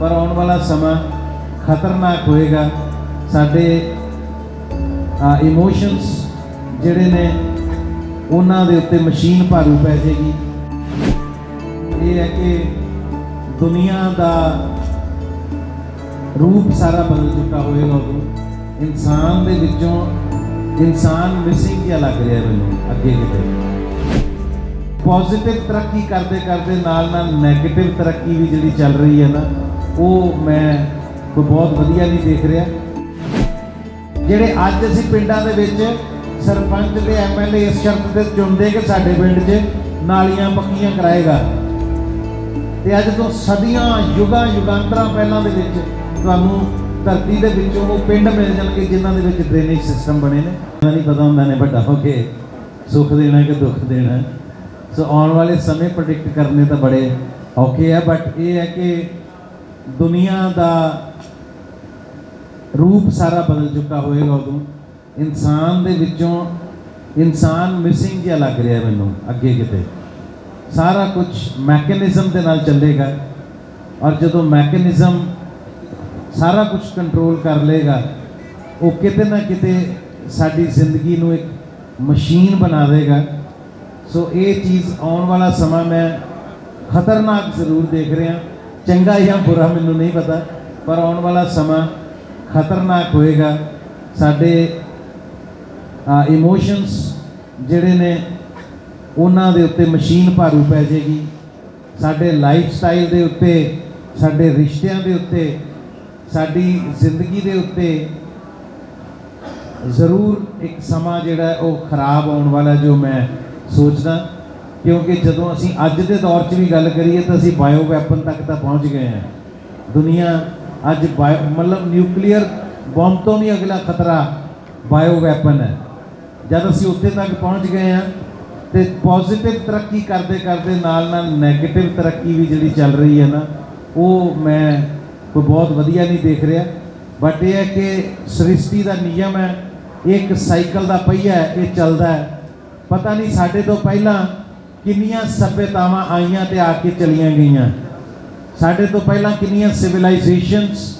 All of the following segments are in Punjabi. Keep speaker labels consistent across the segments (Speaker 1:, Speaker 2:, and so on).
Speaker 1: ਪਰ ਆਉਣ ਵਾਲਾ ਸਮਾਂ ਖਤਰਨਾਕ ਹੋਏਗਾ। ਸਾਡੇ ਇਮੋਸ਼ਨਸ ਜਿਹੜੇ ਨੇ, ਉਹਨਾਂ ਦੇ ਉੱਤੇ ਮਸ਼ੀਨ ਭਾਰੂ ਪੈ ਜਾਏਗੀ। ਇਹ ਹੈ ਕਿ ਦੁਨੀਆ ਦਾ ਰੂਪ ਸਾਰਾ ਬਦਲ ਚੁੱਕਾ ਹੋਏਗਾ ਉਦੋਂ ਇਨਸਾਨ ਦੇ ਵਿੱਚੋਂ ਇਨਸਾਨ ਮਿਸਿੰਗ ਜਿਹਾ ਲੱਗ ਰਿਹਾ ਮੈਨੂੰ ਅੱਗੇ ਕਿਤੇ ਪੋਜ਼ਿਟਿਵ ਤਰੱਕੀ ਕਰਦੇ ਕਰਦੇ ਨਾਲ ਨਾਲ 네ਗੇਟਿਵ ਤਰੱਕੀ ਵੀ ਜਿਹੜੀ ਚੱਲ ਰਹੀ ਹੈ ਨਾ ਉਹ ਮੈਂ ਕੋਈ ਬਹੁਤ ਵਧੀਆ ਨਹੀਂ ਦੇਖ ਰਿਹਾ। ਜਿਹੜੇ ਅੱਜ ਅਸੀਂ ਪਿੰਡਾਂ ਦੇ ਵਿੱਚ ਸਰਪੰਚ ਤੇ ਐਮਐਲਏ ਇਸ ਸ਼ਰਤ ਤੇ ਚੁਣਦੇ ਕਿ ਸਾਡੇ ਪਿੰਡ 'ਚ ਨਾਲੀਆਂ ਪੱਕੀਆਂ ਕਰਾਏਗਾ ਤੇ ਅੱਜ ਤੋਂ ਸਦੀਆਂ, ਯੁਗਾਂ, ਯੁਗਾਂਤਰਾਂ ਪਹਿਲਾਂ ਦੇ ਵਿੱਚ ਤੁਹਾਨੂੰ ਧਰਤੀ ਦੇ ਵਿੱਚੋਂ ਉਹ ਪਿੰਡ ਮਿਲ ਜਾਣਗੇ ਜਿਨ੍ਹਾਂ ਦੇ ਵਿੱਚ ਡਰੇਨੇਜ ਸਿਸਟਮ ਬਣੇ ਨੇ। ਉਹਨਾਂ ਨਹੀਂ ਪਤਾ ਹੁੰਦਾ ਨੇ ਵੱਡਾ ਹੋ ਕੇ ਸੁੱਖ ਦੇਣਾ ਕਿ ਦੁੱਖ ਦੇਣਾ। ਸੋ ਆਉਣ ਵਾਲੇ ਸਮੇਂ ਪ੍ਰੈਡਿਕਟ ਕਰਨੇ ਤਾਂ ਬੜੇ ਔਖੇ ਆ ਬਟ ਇਹ ਹੈ ਕਿ ਦੁਨੀਆ ਦਾ ਰੂਪ ਸਾਰਾ ਬਦਲ ਚੁੱਕਾ ਹੋਏਗਾ ਉਦੋਂ। ਇਨਸਾਨ ਦੇ ਵਿੱਚੋਂ ਇਨਸਾਨ ਮਿਸਿੰਗ ਜਿਹਾ ਲੱਗ ਰਿਹਾ ਮੈਨੂੰ, ਅੱਗੇ ਕਿਤੇ। ਸਾਰਾ ਕੁਝ ਮੈਕੈਨਿਜ਼ਮ ਦੇ ਨਾਲ ਚੱਲੇਗਾ ਔਰ ਜਦੋਂ ਮੈਕੈਨਿਜ਼ਮ ਸਾਰਾ ਕੁਝ ਕੰਟਰੋਲ ਕਰ ਲੇਗਾ ਉਹ ਕਿਤੇ ਨਾ ਕਿਤੇ ਸਾਡੀ ਜ਼ਿੰਦਗੀ ਨੂੰ ਇੱਕ ਮਸ਼ੀਨ ਬਣਾ ਦੇਗਾ। ਸੋ ਇਹ ਚੀਜ਼ ਆਉਣ ਵਾਲਾ ਸਮਾਂ ਮੈਂ ਖਤਰਨਾਕ ਜ਼ਰੂਰ ਦੇਖ ਰਿਹਾ। ਚੰਗਾ ਜਾਂ ਬੁਰਾ ਮੈਨੂੰ ਨਹੀਂ ਪਤਾ, ਪਰ ਆਉਣ ਵਾਲਾ ਸਮਾਂ ਖਤਰਨਾਕ ਹੋਏਗਾ। ਸਾਡੇ ਇਮੋਸ਼ਨਸ ਜਿਹੜੇ ਨੇ, ਉਹਨਾਂ ਦੇ ਉੱਤੇ ਮਸ਼ੀਨ ਭਾਰੂ ਪੈ ਜਾਏਗੀ। ਸਾਡੇ ਲਾਈਫ ਸਟਾਈਲ ਦੇ ਉੱਤੇ, ਸਾਡੇ ਰਿਸ਼ਤਿਆਂ ਦੇ ਉੱਤੇ, ਸਾਡੀ ਜ਼ਿੰਦਗੀ ਦੇ ਉੱਤੇ ਜ਼ਰੂਰ ਇੱਕ ਸਮਾਂ ਜਿਹੜਾ ਉਹ ਖਰਾਬ ਆਉਣ ਵਾਲਾ ਜੋ ਮੈਂ ਸੋਚਦਾ। ਕਿਉਂਕਿ ਜਦੋਂ ਅਸੀਂ ਅੱਜ ਦੇ ਦੌਰ 'ਚ ਵੀ ਗੱਲ ਕਰੀਏ ਤਾਂ ਅਸੀਂ ਬਾਇਓ ਵੈਪਨ ਤੱਕ ਤਾਂ ਪਹੁੰਚ ਗਏ ਹਾਂ। ਦੁਨੀਆ ਅੱਜ ਬਾਇਓ ਮਤਲਬ ਨਿਊਕਲੀਅਰ ਬੰਬ ਤੋਂ ਵੀ ਅਗਲਾ ਖਤਰਾ ਬਾਇਓ ਵੈਪਨ ਹੈ। ਜਦ ਅਸੀਂ ਉੱਥੇ ਤੱਕ ਪਹੁੰਚ ਗਏ ਹਾਂ ਤੇ ਪੋਜ਼ਿਟਿਵ ਤਰੱਕੀ ਕਰਦੇ ਕਰਦੇ ਨਾਲ ਨਾਲ 네ਗੇਟਿਵ ਤਰੱਕੀ ਵੀ ਜਿਹੜੀ ਚੱਲ ਰਹੀ ਹੈ ਨਾ, ਉਹ ਮੈਂ ਕੋਈ ਬਹੁਤ ਵਧੀਆ ਨਹੀਂ ਦੇਖ ਰਿਹਾ। ਬਟ ਇਹ ਹੈ ਕਿ ਸ੍ਰਿਸ਼ਟੀ ਦਾ ਨਿਯਮ ਹੈ, ਇਹ ਇੱਕ ਸਾਈਕਲ ਦਾ ਪਹੀਆ ਹੈ, ਇਹ ਚੱਲਦਾ ਹੈ। ਪਤਾ ਨਹੀਂ ਸਾਡੇ ਤੋਂ ਪਹਿਲਾਂ ਕਿੰਨੀਆਂ ਸਭਿਅਤਾਵਾਂ ਆਈਆਂ ਤੇ ਆ ਕੇ ਚਲੀਆਂ ਗਈਆਂ? ਸਾਡੇ ਤੋਂ ਪਹਿਲਾਂ ਕਿੰਨੀਆਂ ਸਿਵਲਾਈਜੇਸ਼ਨਸ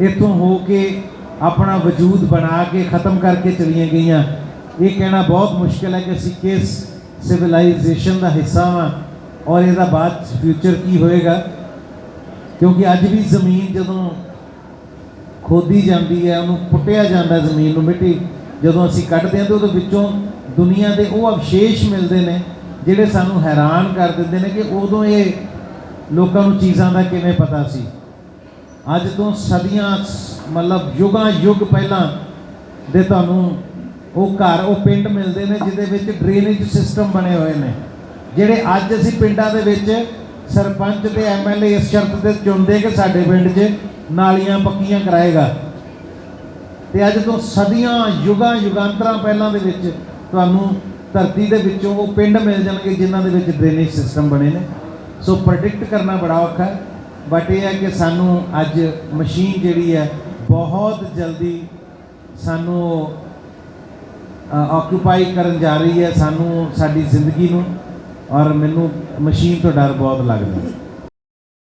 Speaker 1: ਇਥੋਂ ਹੋ ਕੇ ਆਪਣਾ ਵਜੂਦ ਬਣਾ ਕੇ ਖਤਮ ਕਰਕੇ ਚਲੀਆਂ ਗਈਆਂ? ਇਹ ਕਹਿਣਾ ਬਹੁਤ ਮੁਸ਼ਕਿਲ ਹੈ ਕਿ ਅਸੀਂ ਕਿਸ ਸਿਵਲਾਈਜੇਸ਼ਨ ਦਾ ਹਿੱਸਾ ਹਾਂ ਔਰ ਇਹਦਾ ਬਾਅਦ ਫਿਊਚਰ ਕੀ ਹੋਏਗਾ? ਕਿਉਂਕਿ ਅੱਜ ਵੀ ਜ਼ਮੀਨ ਜਦੋਂ ਖੋਦੀ ਜਾਂਦੀ ਹੈ, ਉਹਨੂੰ ਪੁੱਟਿਆ ਜਾਂਦਾ ਜ਼ਮੀਨ ਨੂੰ ਮਿੱਟੀ। ਜਦੋਂ ਅਸੀਂ ਕੱਢਦੇ ਹਾਂ ਤਾਂ ਉਹਦੇ ਵਿੱਚੋਂ ਦੁਨੀਆ ਦੇ ਉਹ ਅਵਸ਼ੇਸ਼ ਮਿਲਦੇ ਨੇ। ਜਿਹੜੇ ਸਾਨੂੰ ਹੈਰਾਨ ਕਰ ਦਿੰਦੇ ਨੇ ਕਿ ਉਦੋਂ ਇਹ ਲੋਕਾਂ ਨੂੰ ਚੀਜ਼ਾਂ ਦਾ ਕਿਵੇਂ ਪਤਾ ਸੀ? ਅੱਜ ਤੋਂ ਸਦੀਆਂ ਮਤਲਬ ਯੁਗਾਂ ਯੁੱਗ ਪਹਿਲਾਂ ਦੇ ਤੁਹਾਨੂੰ ਉਹ ਘਰ, ਉਹ ਪਿੰਡ ਮਿਲਦੇ ਨੇ ਜਿਹਦੇ ਵਿੱਚ ਡਰੇਨੇਜ ਸਿਸਟਮ ਬਣੇ ਹੋਏ ਨੇ। ਜਿਹੜੇ ਅੱਜ ਅਸੀਂ ਪਿੰਡਾਂ ਦੇ ਵਿੱਚ ਸਰਪੰਚ ਤੇ ਐਮਐਲਏ ਇਸ ਸ਼ਰਤ ਤੇ ਚੁਣਦੇ ਕਿ ਸਾਡੇ ਪਿੰਡ 'ਚ ਨਾਲੀਆਂ ਪੱਕੀਆਂ ਕਰਾਏਗਾ। ਤੇ ਅੱਜ ਤੋਂ ਸਦੀਆਂ, ਯੁਗਾਂ, ਯੁਗਾਂਤਰਾਂ ਪਹਿਲਾਂ ਦੇ ਵਿੱਚ ਤੁਹਾਨੂੰ ਧਰਤੀ ਦੇ ਵਿੱਚੋਂ ਉਹ ਪਿੰਡ ਮਿਲ ਜਾਣਗੇ ਜਿਨ੍ਹਾਂ ਦੇ ਵਿੱਚ ਡਰੇਨੇਜ ਸਿਸਟਮ ਬਣੇ ਨੇ। ਸੋ ਪ੍ਰੈਡਿਕਟ ਕਰਨਾ ਬੜਾ ਔਖਾ ਹੈ। ਬਟ ਇਹ ਹੈ ਕਿ ਸਾਨੂੰ ਅੱਜ ਮਸ਼ੀਨ ਜਿਹੜੀ ਹੈ, ਬਹੁਤ ਜਲਦੀ ਸਾਨੂੰ ਆਕਿਊਪਾਈ ਕਰਨ ਜਾ ਰਹੀ ਹੈ ਸਾਨੂੰ ਸਾਡੀ ਜ਼ਿੰਦਗੀ ਨੂੰ। ਔਰ ਮੈਨੂੰ ਮਸ਼ੀਨ ਤੋਂ ਡਰ ਬਹੁਤ ਲੱਗਦਾ ਹੈ।